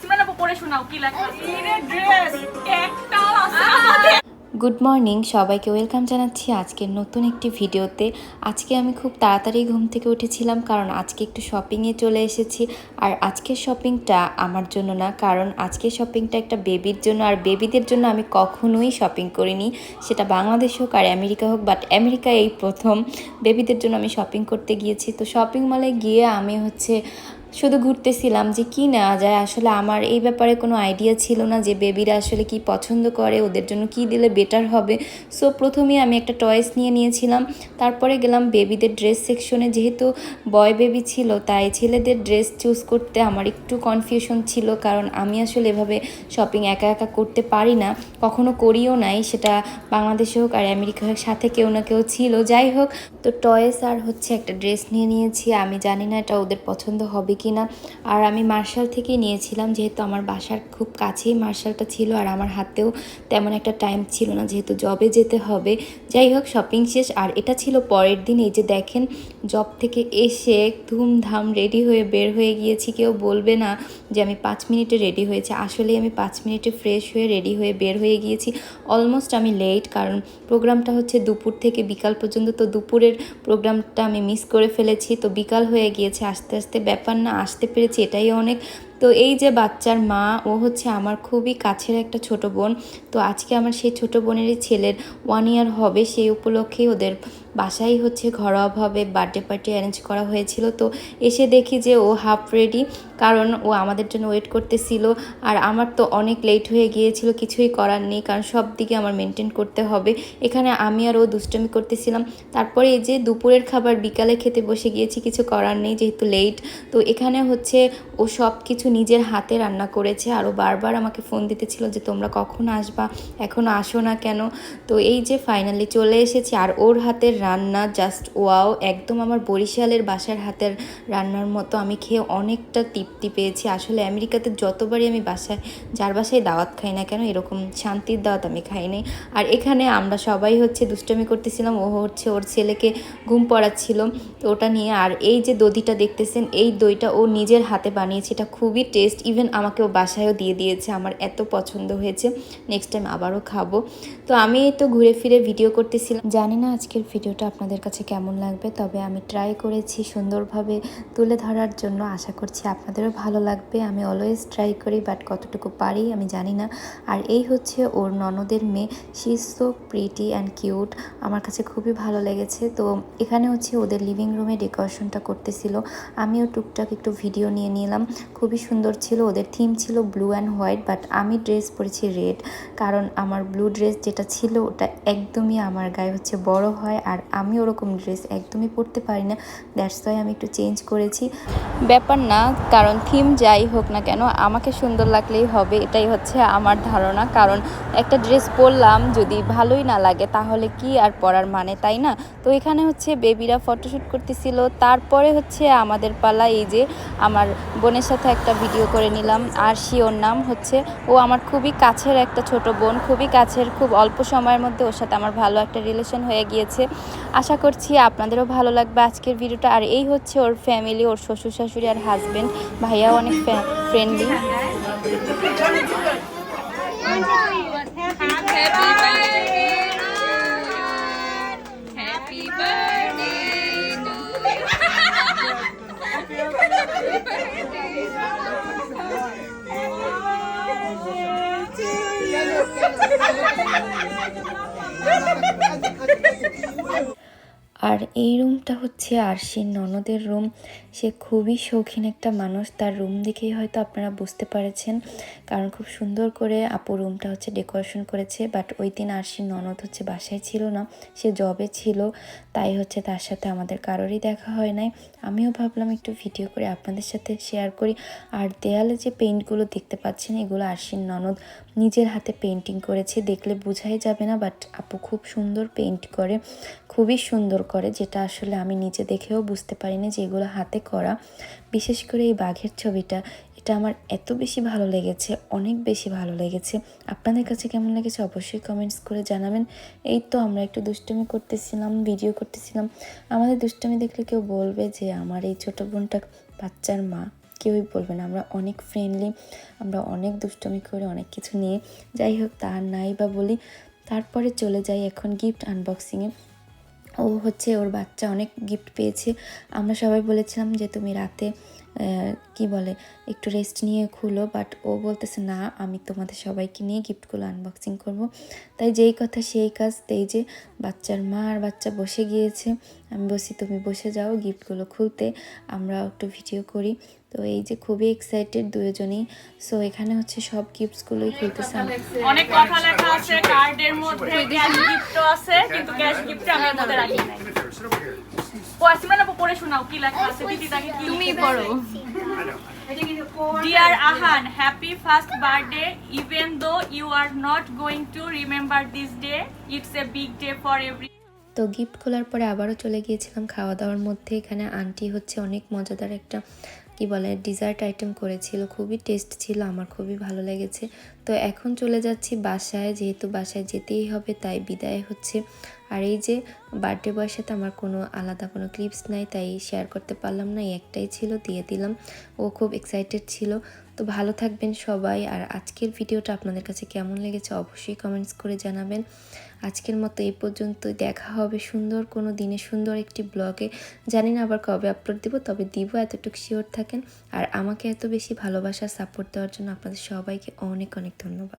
সিমরান আপু পড়ে শোনাও কি লেখা ড্রেস একটাও আছে গুড মর্নিং সবাইকে ওয়েলকাম জানাচ্ছি আজকের নতুন একটি ভিডিওতে। আজকে আমি খুব তাড়াতাড়ি ঘুম থেকে উঠেছিলাম কারণ আজকে একটু শপিংয়ে চলে এসেছি। আর আজকের শপিংটা আমার জন্য না কারণ আজকের শপিংটা একটা বেবির জন্য আর বেবিদের জন্য আমি কখনোই শপিং করিনি। সেটা বাংলাদেশ হোক আর আমেরিকা হোক বাট আমেরিকা এই প্রথম। বেবিদের জন্য আমি শপিং করতে গিয়েছি। তো শপিং মলে গিয়ে আমি হচ্ছে শুধু ঘুরতেছিলাম যে কি নেওয়া যায়। আসলে আমার এই ব্যাপারে কোনো আইডিয়া ছিল না যে বেবিরা আসলে কি পছন্দ করে, ওদের জন্য কি দিলে বেটার হবে। সো প্রথমেই আমি একটা টয়েস নিয়ে নিয়েছিলাম। তারপরে গেলাম বেবিদের ড্রেস সেকশনে যেহেতু বয় বেবি ছিল, তাই ছেলেদের ড্রেস চুজ করতে আমার একটু কনফিউশন ছিল। কারণ আমি আসলে এভাবে শপিং একা একা করতে পারি না, কখনো করিও নাই। সেটা বাংলাদেশে হোক আর আমেরিকা হোক, সাথে কেউ না কেউ ছিল। যাই হোক, তো টয়েস আর হচ্ছে একটা ড্রেস নিয়ে নিয়েছি। আমি জানি না এটা ওদের পছন্দ হবে কি না আর আমি মার্শাল থেকেই নিয়েছিলাম, যেহেতু আমার বাসার খুব কাছেই মার্শালটা ছিল, আর আমার হাতেও তেমন একটা টাইম ছিল না, যেহেতু জবে যেতে হবে। যাই হোক শপিং শেষ, আর এটা ছিল পরের দিন। এই যে দেখেন জব থেকে এসে ধুমধাম রেডি হয়ে বের হয়ে গিয়েছি। কেউ বলবে না যে আমি পাঁচ মিনিটে রেডি হয়েছে। আসলেই আমি পাঁচ মিনিটে ফ্রেশ হয়ে রেডি হয়ে বের হয়ে গিয়েছি। অলমোস্ট আমি লেট কারণ প্রোগ্রামটা হচ্ছে দুপুর থেকে বিকাল পর্যন্ত। তো দুপুরের প্রোগ্রামটা আমি মিস করে ফেলেছি। তো বিকাল হয়ে গিয়েছে, আস্তে আস্তে ব্যাপার না। আসতে পেরেছি, এটাই অনেক। তো এই যে বাচ্চার মা, ও হচ্ছে আমার খুবই কাছের একটা ছোট বোন। তো আজকে আমার সেই ছোট বোনেরই ছেলের ওয়ান ইয়ার হবে, সেই উপলক্ষেই ওদের বাসায় হচ্ছে ঘরোয়াভাবে বার্থডে পার্টি অ্যারেঞ্জ করা হয়েছিল। তো এসে দেখি যে ও হাফ রেডি কারণ ও আমাদের জন্য ওয়েট করতেছিল। আর আমার তো অনেক লেট হয়ে গিয়েছিল, কিছুই করার নেই, কারণ সব দিকে আমার মেনটেন করতে হবে। এখানে আমি আর ও দুষ্টমি করতেছিলাম। তারপরে এই যে দুপুরের খাবার বিকালে খেতে বসে গিয়েছি, কিছু করার নেই যেহেতু লেট তো এখানে হচ্ছে ও সব কিছু নিজের হাতে রান্না করেছে। আরও বারবার আমাকে ফোন দিতেছিল যে, তোমরা কখন আসবা? এখনও আসো না কেন? তো এই যে ফাইনালি চলে এসেছি। আর ওর হাতের রান্না জাস্ট ওয়াও একদম আমার বরিশালের বাসার হাতের রান্নার মতো। আমি খেয়ে অনেকটা তৃপ্তি পেয়েছি। আসলে আমেরিকাতে যতবারই আমি বাসায়, যার বাসায় দাওয়াত খাই না কেন, এরকম শান্তির দাওয়াত আমি খাইনি আর এখানে আমরা সবাই হচ্ছে দুষ্টমি করতেছিলাম, ও হচ্ছে ওর ছেলেকে ঘুম পড়াচ্ছিল ওটা নিয়ে। আর এই যে দধিটা দেখতেছেন, এই দইটা ও নিজের হাতে বানিয়েছে, এটা খুবই টেস্ট ইভেন আমাকে ও বাসায়ও দিয়ে দিয়েছে, আমার এত পছন্দ হয়েছে। নেক্সট টাইম আবারও খাব। তো আমি তো ঘুরে ফিরে ভিডিও করতেছিলাম। জানি না আজকের ভিডিওটা আপনাদের কাছে কেমন লাগবে তবে আমি ট্রাই করেছি সুন্দরভাবে তুলে ধরার জন্য। আশা করছি আপনাদেরও ভালো লাগবে। আমি অলওয়েজ ট্রাই করি বাট কতটুকু পারি আমি জানি না। আর এই হচ্ছে ওর ননদের মেয়ে। She so pretty and cute আমার কাছে খুবই ভালো লেগেছে। তো এখানে হচ্ছে ওদের লিভিং রুমে ডেকোরেশনটা করতেছিল। আমিও টুকটাক একটু ভিডিও নিয়ে নিলাম। খুবই সুন্দর ছিল। ওদের থিম ছিল ব্লু অ্যান্ড হোয়াইট বাট আমি ড্রেস পরেছি রেড কারণ আমার ব্লু ড্রেস যেটা ছিল, ওটা একদমই আমার গায়ে হচ্ছে বড় হয়। আর আমি ওরকম ড্রেস একদমই পরতে পারি না। দ্যাটস ওয়াই আমি একটু চেঞ্জ করেছি। ব্যাপার না, কারণ থিম যাই হোক না কেন, আমাকে সুন্দর লাগলেই হবে, এটাই হচ্ছে আমার ধারণা। কারণ একটা ড্রেস পরলাম, যদি ভালোই না লাগে, তাহলে কি আর পরার মানে তাই না? তো এখানে হচ্ছে বেবিরা ফটোশ্যুট করতেছিল। তারপরে হচ্ছে আমাদের পালা এই যে, আমার বোনের সাথে একটা ভিডিও করে নিলাম, আর সি ওর নাম হচ্ছে, ও আমার খুবই কাছের একটা ছোট বোন, খুবই কাছের, খুব অল্প সময়ের মধ্যে ওর সাথে আমার ভালো একটা রিলেশন হয়ে গিয়েছে। আশা করছি আপনাদেরও ভালো লাগবে আজকের ভিডিওটা। আর এই হচ্ছে ওর ফ্যামিলি ওর শ্বশুর শাশুড়ি আর হাজব্যান্ড ভাইয়াও অনেক ফ্রেন্ডলি Happy birthday আর এই রুমটা হচ্ছে আরশির ননদের রুম। সে খুবই শৌখিন একটা মানুষ। তার রুম দেখেই হয়তো আপনারা বুঝতে পারেছেন। কারণ খুব সুন্দর করে আপু রুমটা হচ্ছে ডেকোরেশন করেছে। বাট ওই দিন আরশির ননদ হচ্ছে বাসায় ছিল না। সে জবে ছিল। তাই হচ্ছে তার সাথে আমাদের কারোরই দেখা হয় নাই। আমিও ভাবলাম একটু ভিডিও করে আপনাদের সাথে শেয়ার করি। আর দেয়ালে যে পেইন্টগুলো দেখতে পাচ্ছেন, এগুলো আরশির ননদ নিজের হাতে পেন্টিং করেছে। দেখলে বোঝাই যাবে না, বাট আপু খুব সুন্দর পেইন্ট করে। খুবই সুন্দর করে, যেটা আসলে আমি নিজে দেখেও বুঝতে পারিনি যে এগুলো হাতে করা। বিশেষ করে এই বাঘের ছবিটা, এটা আমার এত বেশি ভালো লেগেছে, অনেক বেশি ভালো লেগেছে। আপনাদের কাছে কেমন লেগেছে অবশ্যই কমেন্টস করে জানাবেন। এই তো আমরা একটু দুষ্টুমি করতেছিলাম ভিডিও করতেছিলাম। আমাদের দুষ্টুমি দেখলে কেউ বলবে যে আমার এই ছোটো বোনটা বাচ্চার মা। কেউই বলবে না, আমরা অনেক ফ্রেন্ডলি আমরা অনেক দুষ্টমি করে অনেক কিছু নিয়ে। যাই হোক, তার নাই বা বলি। তারপরে চলে যাই এখন গিফট আনবক্সিংয়ে ও হচ্ছে ওর বাচ্চা অনেক গিফট পেয়েছে। আমরা সবাই বলেছিলাম যে তুমি রাতে কি বলে একটু রেস্ট নিয়ে খুলো বাট ও বলতেছে না আমি তোমাদের সবাইকে নিয়ে গিফটগুলো আনবক্সিং করব। তাই যেই কথা সেই কাজ তাই যে বাচ্চার মা আর বাচ্চা বসে গিয়েছে আমি বসি তুমি বসে যাও গিফটগুলো খুলতে আমরা একটু ভিডিও করি। তো এই যে খুবই এক্সাইটেড দুজনেই সো এখানে হচ্ছে সব গিফটসগুলোই খুলতেছে অনেক কথা লেখা আছে কার্ডের মধ্যে ক্যাশ গিফটও আছে কিন্তু ক্যাশ গিফট আমি মধ্যে রাখি নাই। আপু পড়ে শোনাও কি লেখা আছে দিদি তাকে কি তুমি পড়ো Dear Ahan, happy first birthday. Even though you are not going to remember this day, it's a big day for every. তো গিফট খোলার পরে আবারও চলে গিয়েছিলাম খাওয়া দাওয়ার মধ্যে এখানে আন্টি হচ্ছে অনেক মজাদার একটা কি বলে ডিজার্ট আইটেম করেছিল খুবই টেস্ট ছিল আমার খুবই ভালো লেগেছে তো এখন চলে যাচ্ছি বাসায় যেহেতু বাসায় যেতেই হবে তাই বিদায় হচ্ছে আর এই যে বার্থডে বয়ের সাথে আমার কোনো আলাদা কোনো ক্লিপস নাই, তাই শেয়ার করতে পারলাম না একটাই ছিল, দিয়ে দিলাম। ও খুব এক্সাইটেড ছিল। তো ভালো থাকবেন সবাই, আর আজকের ভিডিওটা আপনাদের কাছে কেমন লেগেছে অবশ্যই কমেন্টস করে জানাবেন। আজকের মতো এই পর্যন্ত দেখা হবে সুন্দর, কোনো দিনে সুন্দর একটি ব্লগে জানি না আবার কবে আপলোড দিব, তবে দিব এতটুকু শিওর থাকেন। আর আমাকে এত বেশি ভালোবাসা সাপোর্ট দেওয়ার জন্য আপনাদের সবাইকে অনেক অনেক ধন্যবাদ।